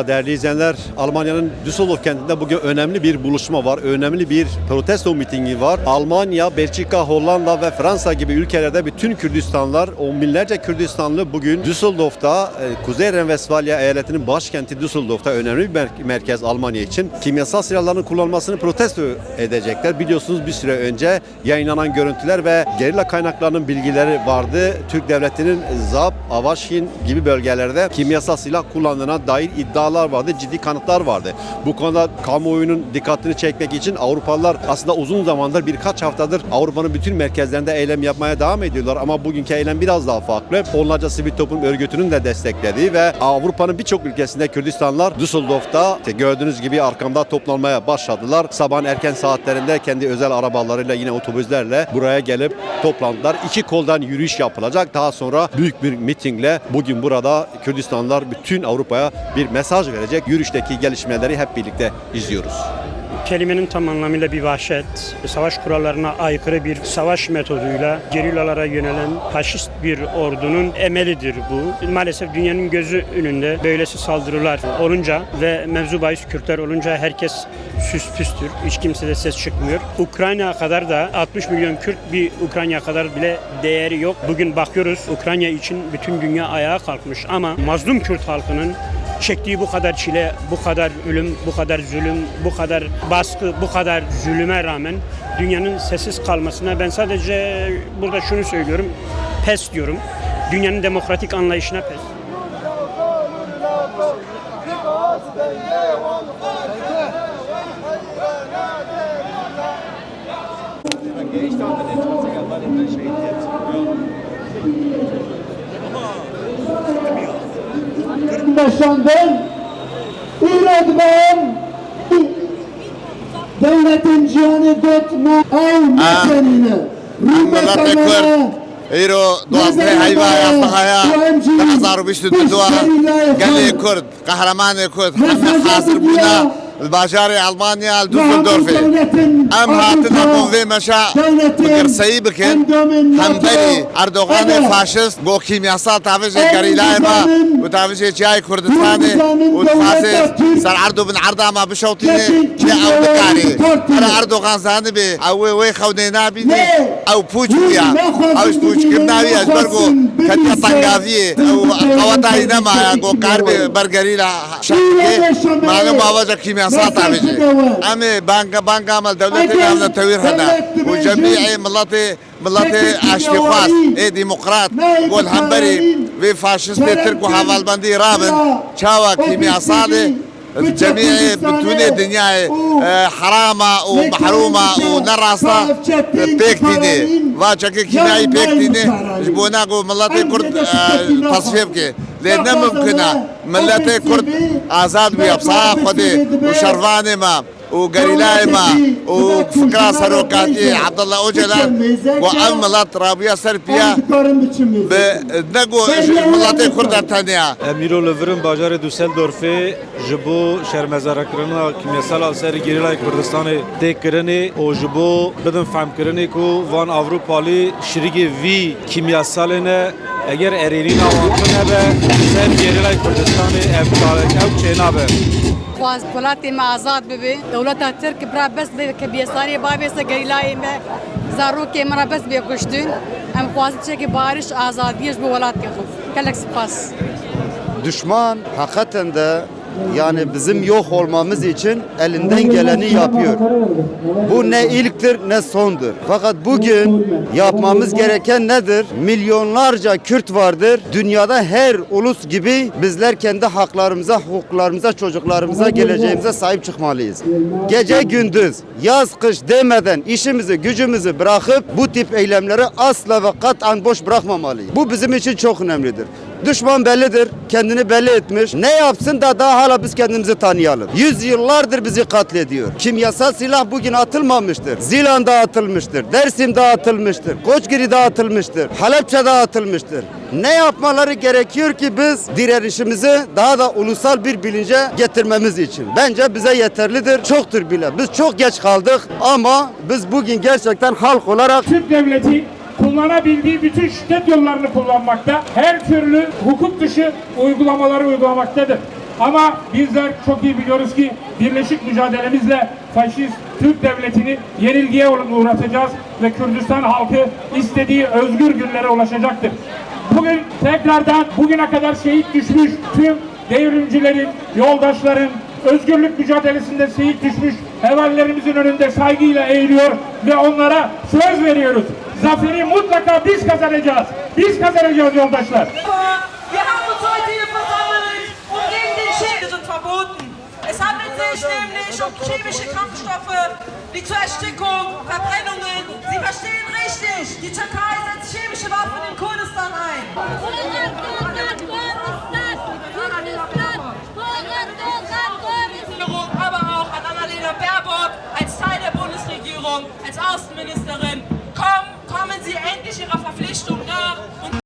Merhaba değerli izleyenler. Almanya'nın Düsseldorf kentinde bugün önemli bir buluşma var. Önemli bir protesto mitingi var. Almanya, Belçika, Hollanda ve Fransa gibi ülkelerde bütün Kürdistanlar, on binlerce Kürdistanlı bugün Düsseldorf'ta, e, Kuzey Renvestfalya eyaletinin başkenti Düsseldorf'ta önemli bir mer- merkez Almanya için kimyasal silahların kullanılmasını protesto edecekler. Biliyorsunuz bir süre önce yayınlanan görüntüler ve gerilla kaynaklarının bilgileri vardı. Türk devletinin Zap, Avaşin gibi bölgelerde kimyasal silah kullandığına dair iddialar vardı. Ciddi kanıtlar vardı. Bu konuda kamuoyunun dikkatini çekmek için Avrupalılar aslında uzun zamandır birkaç haftadır Avrupa'nın bütün merkezlerinde eylem yapmaya devam ediyorlar ama bugünkü eylem biraz daha farklı. Onlarca sivil toplum örgütünün de desteklediği ve Avrupa'nın birçok ülkesinde Kürdistanlar Düsseldorf'ta işte gördüğünüz gibi arkamda toplanmaya başladılar. Sabahın erken saatlerinde kendi özel arabalarıyla yine otobüslerle buraya gelip toplandılar. İki koldan yürüyüş yapılacak. Daha sonra büyük bir mitingle bugün burada Kürdistanlar bütün Avrupa'ya bir mesaj verecek. Yürüyüşteki gelişmeleri hep birlikte izliyoruz. Kelimenin tam anlamıyla bir vahşet, savaş kurallarına aykırı bir savaş metoduyla gerillalara yönelen faşist bir ordunun emelidir bu. Maalesef dünyanın gözü önünde böylesi saldırılar olunca ve mevzu bahis Kürtler olunca herkes süs püstür. Hiç kimse de ses çıkmıyor. Ukrayna kadar da 60 milyon Kürt bir Ukrayna kadar bile değeri yok. Bugün bakıyoruz Ukrayna için bütün dünya ayağa kalkmış ama mazlum Kürt halkının çektiği bu kadar çile, bu kadar ölüm, bu kadar zulüm, bu kadar baskı, bu kadar zulüme rağmen dünyanın sessiz kalmasına ben sadece burada şunu söylüyorum. Pes diyorum. Dünyanın demokratik anlayışına pes. Şan'dan İradban دوت ما أو av mekanine Rumekanına إيرو دوازني حيبا يا صحايا تحزر بيشتو الدوار قال لي كرد قهرمان كرد. حمد حاصر بنا. الباجاري المانيا الدوسلدورفي ام هاتن همون في مشا مقر سيبكن هم بري اردوغان فاشست بو كيمياسال تافج قريلاي ما وتافج جاي كردستاني وتفاسي سر عردو بن عرضا ما بشوطيني جي او بكاري انا اردوغان زاني بي او وي خوني نابيني او بوچ بيا او بوچ كم نابي اجبرگو كتيا تنگاوي او قواتا ينما گو كاربي برگريلا شكي معلوم آواجا كيمياسال تافج امي بانكا بانكا عمل دولتي عمل توير هنا وجميع ملاتي ملاتي اشتخاص اي ديمقراط قول همبري في فاشست تركو حوال بندي رابن شاوا كيمياسالي الجميع بتوني الدنيا حرامة ومحرومة ونراسة بيكتيني واجك كيميائي بيكتيني جبونا قو ملاتي كرد تصفيبكي نه ممکنه ملت کرد آزاد وی افسا خود مشروان ما وقريلاي ما وفكرة سروكاتي عبد الله أوجلان وأم ملات رابية سربيا بنقو ملاتي كرد تانية Emiro Levrin bajarê Düsseldorfê ji bo şermezarkirina kimyasal ser gerîlay Kurdistanê tê kirinê û ji bo bidin femkirinê ku van Avrupalî şirîgê vî kimyasalê ne eger erêrîna wan hebe ser gerîlay Kurdistanê ev çarek ew çênabe. خواز ولاتی ما آزاد ببی دولت ترک برا بس به که بیساری بابی سه گریلای ما زارو که مرا بس بیا کشتون ام خواز چه که بارش آزادیش به ولات که خوب کلک سپاس düşman hakikaten de yani bizim yok olmamız için elinden geleni yapıyor. Bu ne ilktir ne sondur. Fakat bugün yapmamız gereken nedir? Milyonlarca Kürt vardır. Dünyada her ulus gibi bizler kendi haklarımıza, hukuklarımıza, çocuklarımıza, geleceğimize sahip çıkmalıyız. Gece gündüz, yaz kış demeden işimizi, gücümüzü bırakıp bu tip eylemleri asla ve kat'an boş bırakmamalıyız. Bu bizim için çok önemlidir. Düşman bellidir, kendini belli etmiş. Ne yapsın da daha hala biz kendimizi tanıyalım. Yüz yıllardır bizi katlediyor. Kimyasal silah bugün atılmamıştır. Zilan'da atılmıştır. Dersim'de atılmıştır. Koçgiri'de atılmıştır. Halepçe'de atılmıştır. Ne yapmaları gerekiyor ki biz direnişimizi daha da ulusal bir bilince getirmemiz için? Bence bize yeterlidir. Çoktur bile. Biz çok geç kaldık ama biz bugün gerçekten halk olarak Türk devleti kullanabildiği bütün şiddet yollarını kullanmakta, her türlü hukuk dışı uygulamaları uygulamaktadır. Ama bizler çok iyi biliyoruz ki birleşik mücadelemizle faşist Türk devletini yenilgiye uğratacağız ve Kürdistan halkı istediği özgür günlere ulaşacaktır. Bugün tekrardan bugüne kadar şehit düşmüş tüm devrimcilerin, yoldaşların, özgürlük mücadelesinde şehit düşmüş hevallerimizin önünde saygıyla eğiliyor ve onlara söz veriyoruz. Zaferi mutlaka biz kazanacağız. Biz kazanacağız yoldaşlar. Verboten. Es handelt sich nämlich um chemische Kampfstoffe, die zur Erstickung, Verbrennungen. Sie verstehen richtig, die Türkei setzt chemische Waffen in Kurdistan ein. Aber auch an Annalena Baerbock als Teil der Bundesregierung, als Außenministerin. Kommen, kommen Sie endlich Ihrer Verpflichtung nach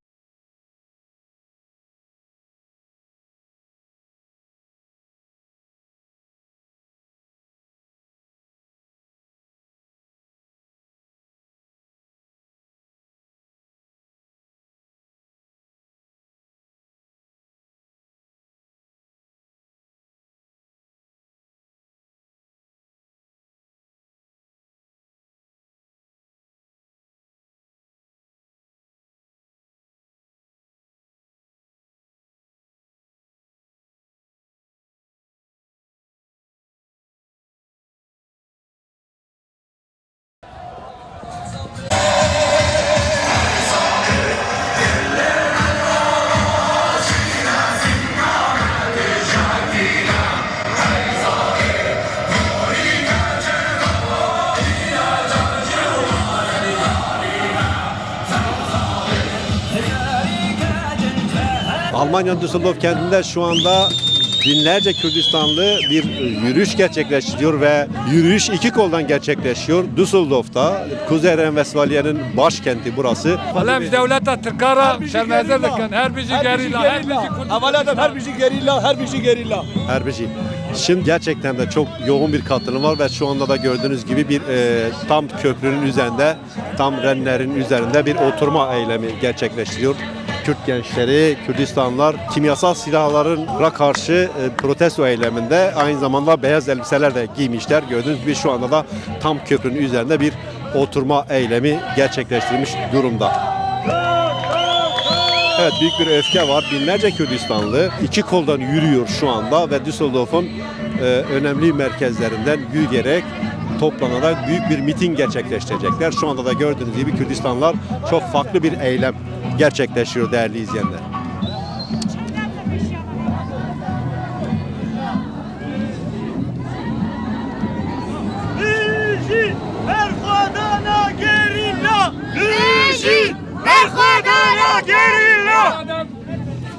Almanya'nın Düsseldorf kentinde şu anda binlerce Kürdistanlı bir yürüyüş gerçekleştiriyor ve yürüyüş iki koldan gerçekleşiyor. Düsseldorf'ta Kuzey Ren-Vesfalya'nın başkenti burası. Alem devleta Türkara şermezler dikin. Her bizi gerilla, her bizi Evveladan her bizi gerilla, her bizi gerilla. Herbici. Şimdi gerçekten de çok yoğun bir katılım var ve şu anda da gördüğünüz gibi bir e, tam köprünün üzerinde, tam Renler'in üzerinde bir oturma eylemi gerçekleştiriyor. Kürt gençleri, Kürdistanlar kimyasal silahlara karşı e, protesto eyleminde aynı zamanda beyaz elbiseler de giymişler. Gördüğünüz gibi şu anda da tam köprünün üzerinde bir oturma eylemi gerçekleştirmiş durumda. Evet büyük bir öfke var. Binlerce Kürdistanlı iki koldan yürüyor şu anda ve Düsseldorf'un e, önemli merkezlerinden yürüyerek toplanarak büyük bir miting gerçekleştirecekler. Şu anda da gördüğünüz gibi Kürdistanlar çok farklı bir eylem gerçekleştiriyor değerli izleyenler.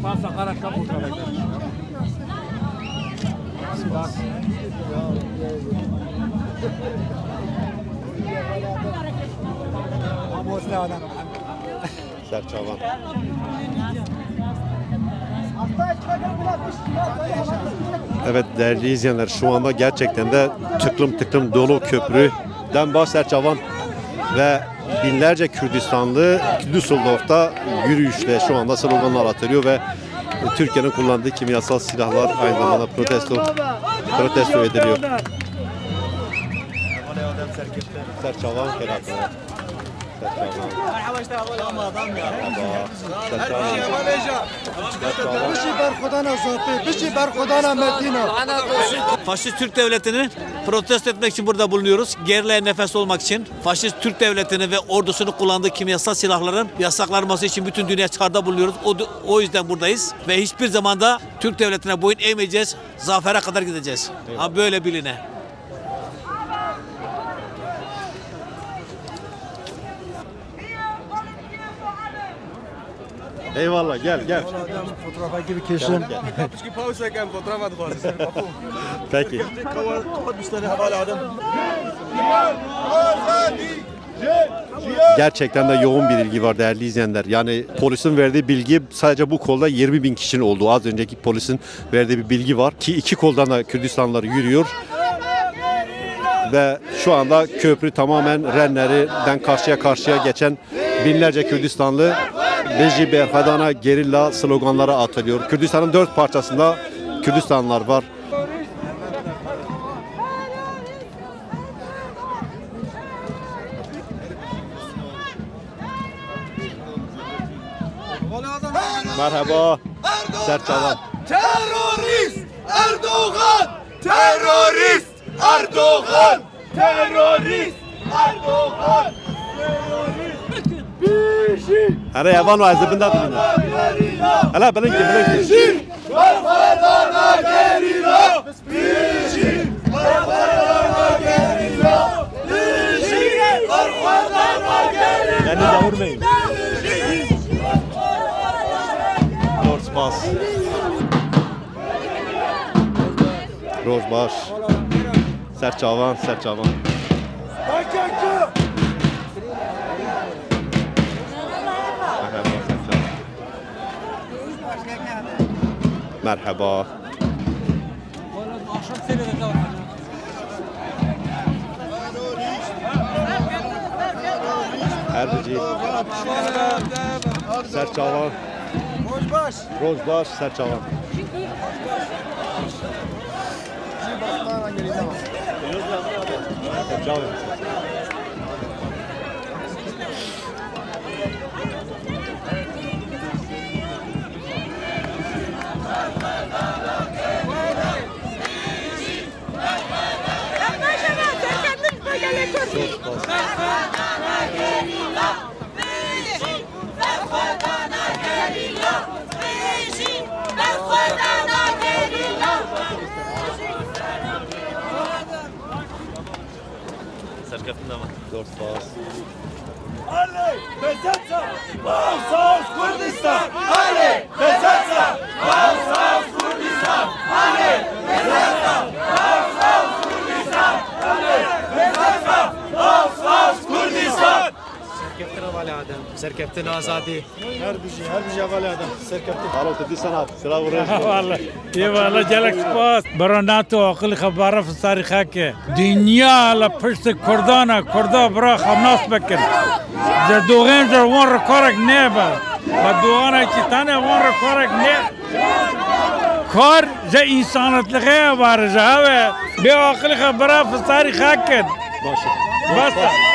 Passa kaput Serçavan. Evet değerli izleyenler şu anda gerçekten de tıklım tıklım dolu köprüden bahserçavan ve binlerce Kürdistanlı Düsseldorf'ta yürüyüşle şu anda sloganlar atılıyor ve Türkiye'nin kullandığı kimyasal silahlar aynı zamanda protesto protesto ediliyor. Serçavan Serçavan. Faşist Türk Devleti'ni protesto etmek için burada bulunuyoruz. Gerileye nefes olmak için. Faşist Türk Devleti'ni ve ordusunu kullandığı kimyasal silahların yasaklanması için bütün dünya çağrıda bulunuyoruz. O, o yüzden buradayız. Ve hiçbir zamanda Türk Devleti'ne boyun eğmeyeceğiz. Zafere kadar gideceğiz. Ha böyle biline. Eyvallah gel gel. Fotoğrafa gibi kesin. Peki. Gerçekten de yoğun bir ilgi var değerli izleyenler. Yani polisin verdiği bilgi sadece bu kolda 20 bin kişinin olduğu. Az önceki polisin verdiği bir bilgi var ki iki koldan da Kürdistanlılar yürüyor. Ve şu anda köprü tamamen Renler'den karşıya karşıya geçen binlerce Kürdistanlı Beji Berhadana gerilla sloganlara atılıyor. Kürdistan'ın dört parçasında Kürdistanlılar var. Merhaba. Serçalan. Terörist Erdoğan! Terörist Erdoğan! Terörist Erdoğan! Hele yavan var zibinde dibinde. Hele bilin ki bilin ki. Kafalarına gerilla! Biçin! Kafalarına gerilla! Biçin! Kafalarına gerilla! Beni de vurmayın. Dört pas. Rojbaş. Serçavan, Serçavan. Merhaba, Serçavan. Merhaba. Erbici. Serçavan. Rojbaş. Rojbaş, Serçavan. Serçavan. آزادي هر بيجي هر بيجي اول هذا سيركبتي عرفت دي سنه سلام والله يا والله جالك سپاس براناتو عقل خبره في تاريخه کې دنیا له پښت کردانه کردا برا خمناس بکن ده دوغن در وان رو کارک نه با و دوغانه که تنه وان رو کارک نه کار زه انسانت لغه وارزه و به عقل خبره في تاريخه کې باشه بس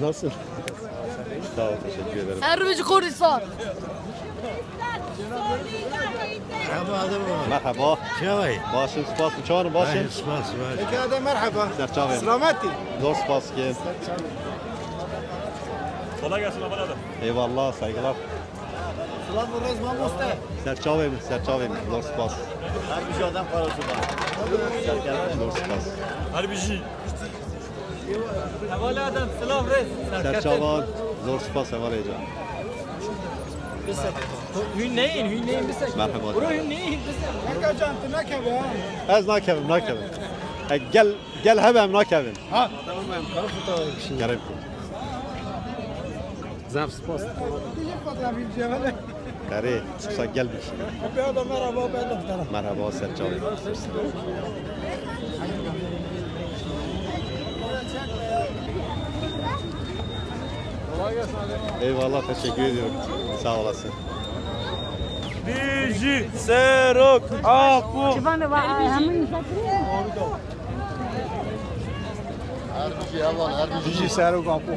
Nasıl? Sağ ol, teşekkür ederim. Erbici Kurdistan. Merhaba. Şevay. Başım spas çağırın başım. Spas var. Peki hadi merhaba. Serçavi. Selameti. Zor spas gel. Kolay gelsin adam. Eyvallah saygılar. Selam Rız Mamusta. Serçavi mi? Serçavi mi? Zor spas. Harbici adam parası var. Zor spas. Harbici. Havale adam selam res. Serçavan. Zor spas var heyecan. Hünneyin, hünneyin bize. Merhaba. Bura hünneyin bize. Ne kaçan tırnak abi ya? Ez nakevim nakevim. E, gel gel hemen nakevim. Ha. Tamam ben karı fotoğrafı. Gerek Zaf spas. Diyecek fotoğrafı bir şey var. Kare, çıksa gel bir şey. Bir adam merhaba ben de bir tane. Merhaba Serçavi. Eyvallah teşekkür ediyorum. Sağ olasın. Biji, serok, apu. Dici Seruk Apo.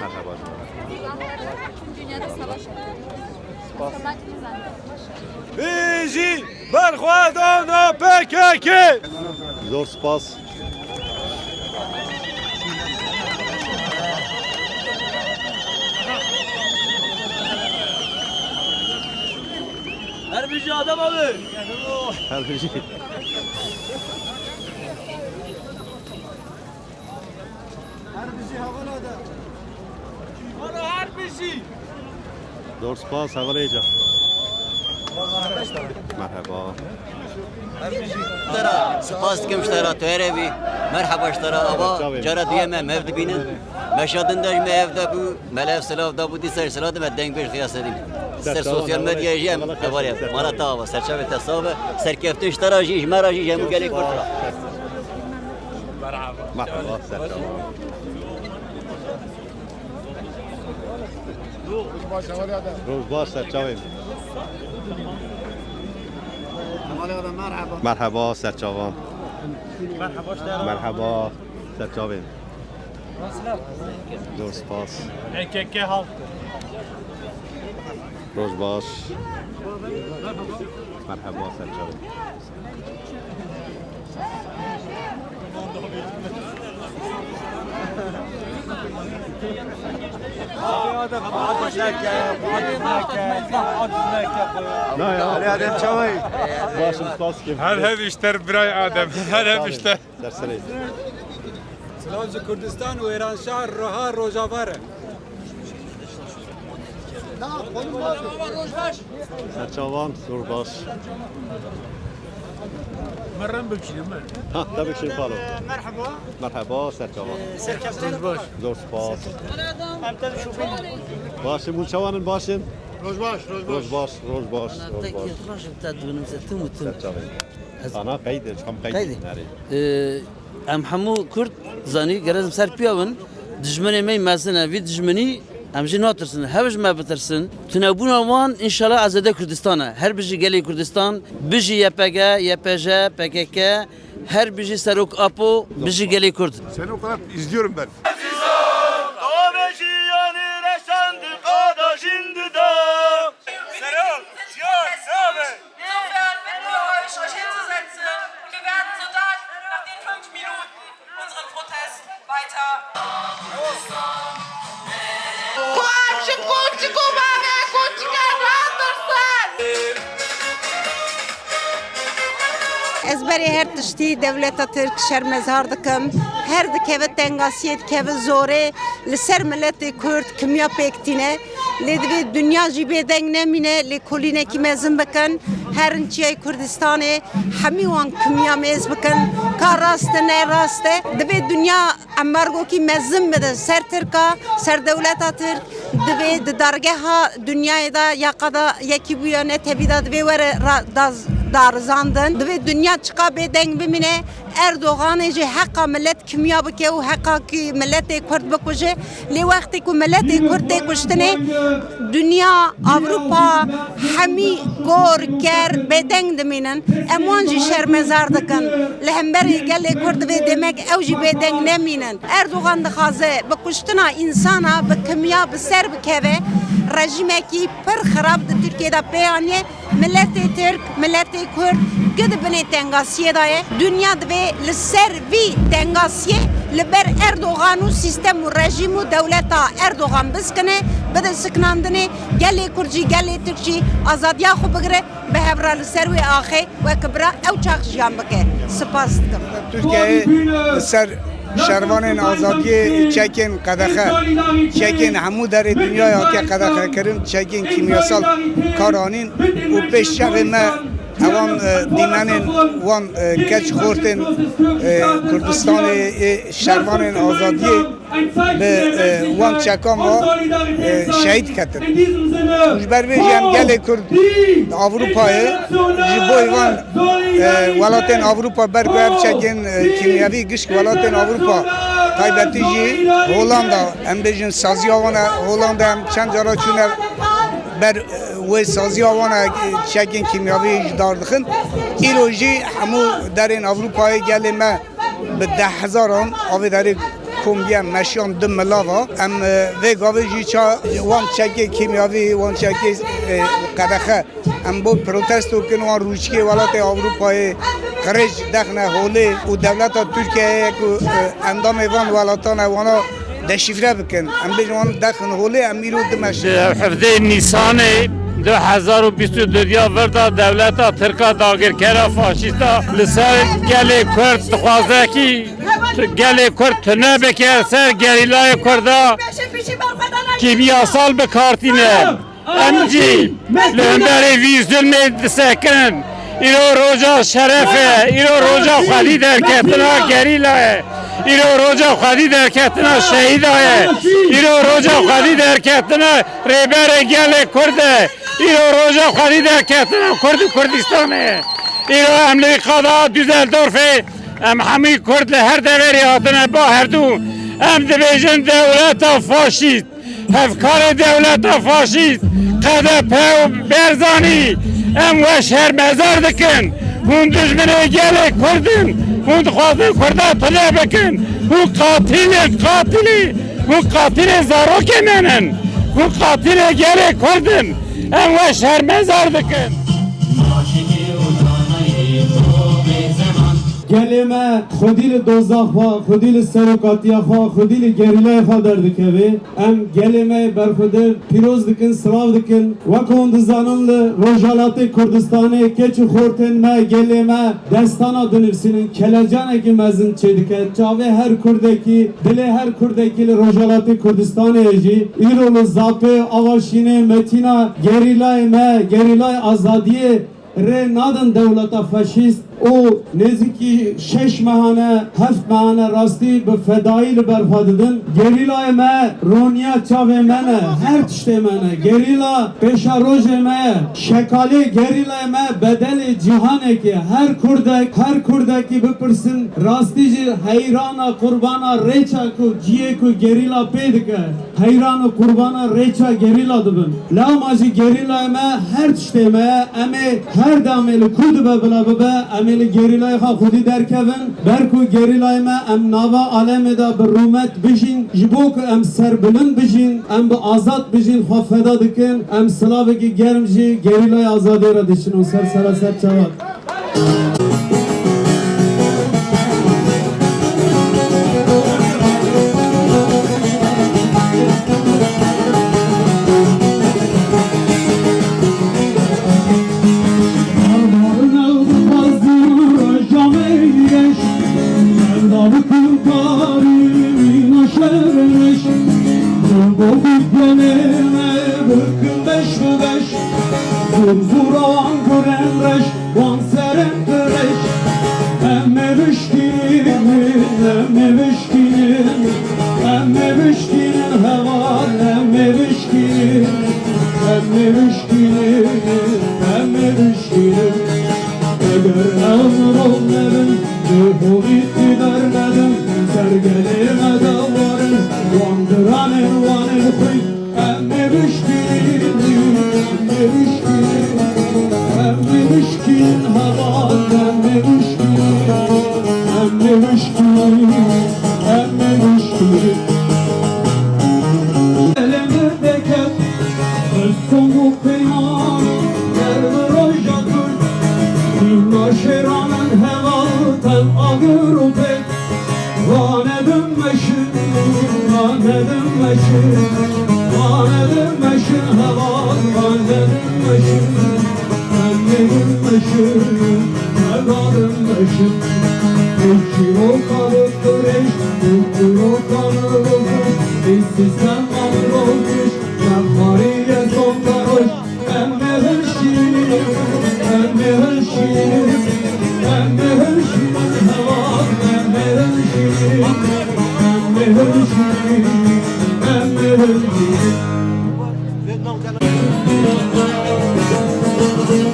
Merhaba. Dünyada savaş Biji, berxwedana PKK. Zor spas. Herbici adam abi. Her bir şey. Doğru spas havalayacak. مرحبا. ترا سپاس کم شترا تهره بی. مرحبا شترا. آبا جارا دیه من مفت بینن. مشادن داشت من بود بو. مل سلاف دا بودی سر سلاف من دنگ پیش خیاس دیم سر سوسیال مدیا جیم دواری مرا تا آبا سر چاوه تصابه سر کفتن شترا جیش مرا جیش همو گلی کرترا مرحبا. مرحبا. سر روز باش سر چاوه. Merhaba Serçavim. Doğru spas. EKK halk. Rozbaş. Merhaba Serçavim. Ne ya? Ali Adem Çavay. Başım spas kim? Her hev işler biray Adem. Her hev işler. Serseri. سلام کردستان و ایران شهر رها روزاواره Serçavam, Rozbaş. Merhaba bükşinim ben. Ha, tabii ki falo. Merhaba. Merhaba Serçavam. Rozbaş. Zor spas. Başım Ulçavan'ın başım. Rozbaş, Rozbaş. Rozbaş, Rozbaş, Rozbaş. Serçavim. Ana kaydı, tam kaydı. Kaydı. Nereye? ام همو کرد زانی گرزم سر پیاون دجمنی می مثلا وی دجمنی Emji natırsın, hevj me bitirsin. Tünebuna van inşallah azade Kürdistan'a. Her biji geli Kürdistan, biji YPG, YPJ, PKK, her biji serok apo, biji geli Kürt. Seni o kadar izliyorum ben. Azizan, berê her tiştî devleta Tirk şermezar dikim. Her dikeve tengasiyê dikeve zorê li ser milletê Kurd kimya pêktîne. Lê divê dunya jî bêdeng nemîne lê kolînekî mezin bikin. Her çiyayê Kurdistanê hemî wan kimya mêz bikin. Ka rast ne rast e. Divê dunya emergokî mezin bide ser Tirka, ser devleta Tirk. Divê di dargeha dünyayê da yaka da yekî bûye ne tevî da divê were daz darzandın. Divê dünya çıka bêdeng bimîne Erdoğanê jî heqa millet kimya bike û heqa ku milletê Kurd bikuje. Lê wextê ku milletê Kurd tê kuştinê dünya Avrupa hemî gor ker bêdeng dimînin. Em wan jî şermezar dikin. Li hemberê gelê Kurd divê demek ew jî bêdeng nemînin. Erdoğan dixwaze bi kuştina insana bi kimya bi ser bikeve. rejimekî pir da peyaniye milletê Tirk, milletê Kurd gidibinê tengasiyê da ye. Dünya divê li ser vî tengasiyê li ber Erdoğan û sistem û rejim û dewleta Erdoğan biskine bide sikinandinê gelê Kurd jî gelê Tirk jî azadiya xwe bigire bi hevra li ser wê axê weke bira ew çax jiyan bike. Spas dikim. Türkiye ser şervanên azadiyê çekên qedexe çekên hemû derê dünyaya hatiye qedexe kirin çekên kimyasal karanîn û pêşçavê me ewan dîmenên wan keç xortên Kurdistanê ê şervanên azadiyê bi wan çekan ve şehîd ketin. Ji ber vê jî em gelê Kurd Avrupayê ji bo wan welatên Avrupa ber ku ev çekên kimyavî gişt welatên Avrupa taybetî وسازی آوان چکین کیمیاوی دار دخن. ایلوژی همو در این اوروپای گلی ما به ده هزاران آوی در کمبیا مشیان دم ملاوا. ام و گاوی چا وان چکین کیمیاوی وان چکین قدخه. ام بو پروتست کن وان روچکی والات اوروپای خرج دخنه هولی و دولت ترکیه اندام وان والاتان وانا دشیفره بکن. ام بجوان دخن هولی امیرو دمشق حفظه نیسانه û devleta Tirkiyeyê ku endamê van welatan e wana deşifre bikin em bêjin wan dexin holê em îro dimeşin Hevdê Nisanê 2022 ya verda devleta Tirka dagirkera faşîsta li ser gelê Kurd dixwaze ki gelê Kurd tune bike ser gerilayê Kurda kimyasal bikartîne. Em jî li hemberê vî zulmê disekirin. Îro roja şerefe, îro roja xwedî derketina gerilayê. Îro roja xwedî derketina şehîdayê. Îro roja xwedî derketina rêberê gelê Kurd Îro roja xwedî derketina Kurd û Kurdistanê. Îro em li qada Düsseldorfê em hemî Kurd li her deverê hatine ba herdû. Em dibêjin dewleta faşîst. Hevkarê devleta faşîst. QDP û Berzanî em weş her mezar dikin. Hûn dijminê gelê Kurdin. Hûn dixwazin Kurda tune bikin. Hûn katilin katilî. Hûn katilê zarokê menin. Hûn Em weş her mezar. گلمه خودی دوزخ خوا خودی سرکاتی خوا خودی گریله خوا در دکوی ام گلمه بر خود پیروز دکن سلاو دکن و کون دزانن ل روجالات کردستانه کچ خورتن ما گلمه دستانا دنفسinin kelejane ki mezin çedike çave her kurdeki dile her kurdeki rojalati Kurdistane eji İrolu zapı avaşine metina gerilay me gerilay azadiye re nadın devleta faşist o neziki şeş mehane heft mehane rasti be fedai li berfadidin gerila me ronya çave mene her tişte mene gerila peşa roje me şekali gerila me bedeli cihane ki her kurdek her kurdeki bipirsin. Rastici heyrana kurbana reça ku ciye ku gerila pedike heyrana kurbana reça gerila dibin. La maji gerila me her tişte me eme her dameli kudu be bila be emeli gerilay ha khudi derkevin berku gerilay me em nava aleme da bir rumet bijin jibok em serbilin bijin em bi azat bijin ha feda dikin em slaveki germji gerilay azadê ra diçin û ser sera ser çavat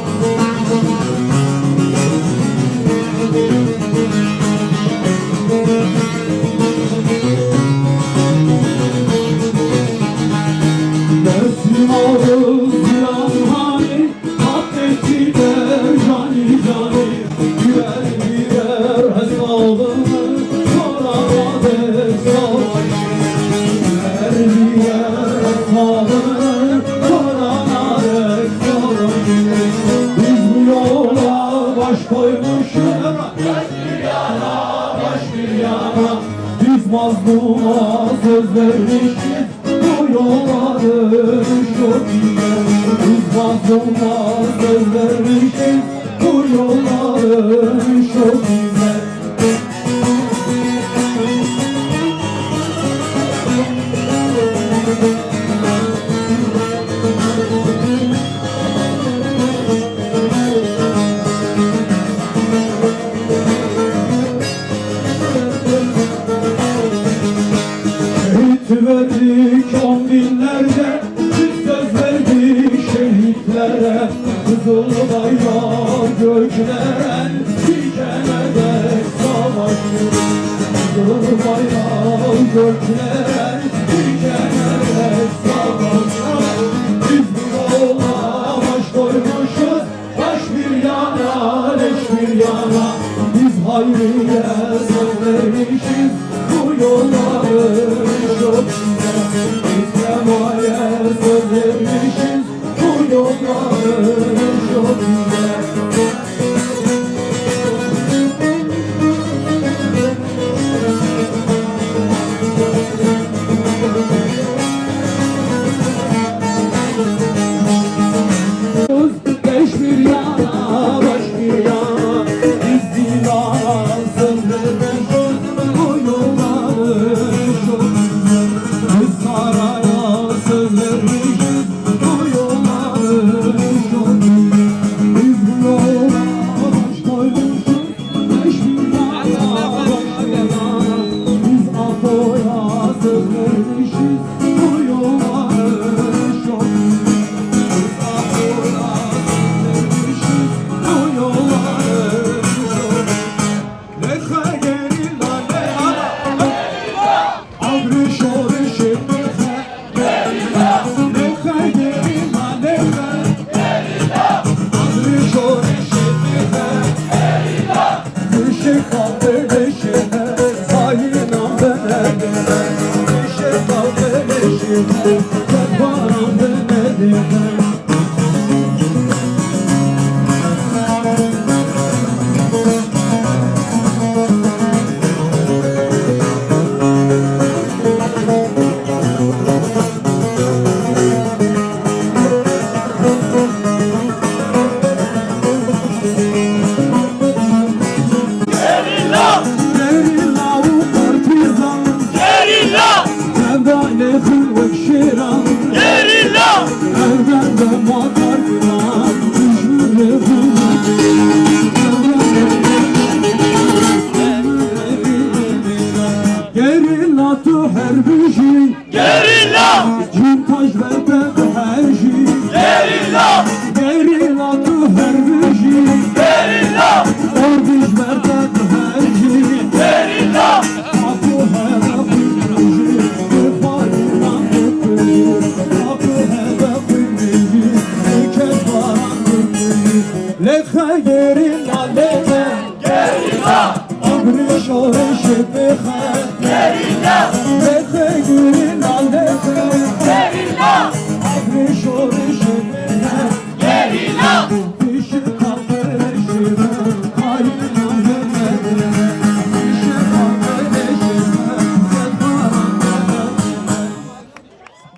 Dersim Bu